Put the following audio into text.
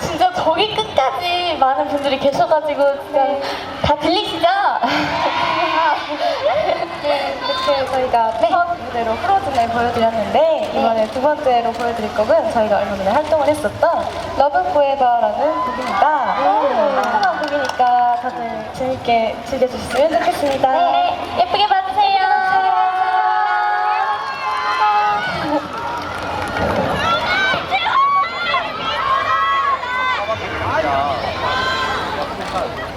진짜 저기 끝까지 많은 분들이 계셔가지고 진짜 다 들리시죠? 네, 이렇게 저희가 첫 무대로 프로즌을 보여드렸는데 이번에 두 번째로 보여드릴 곡은 저희가 얼마 전에 활동을 했었던 러브 포에버라는 곡입니다. 상큼한 곡이니까 다들 재밌게 즐겨주셨으면 좋겠습니다. 네, 예쁘게 看。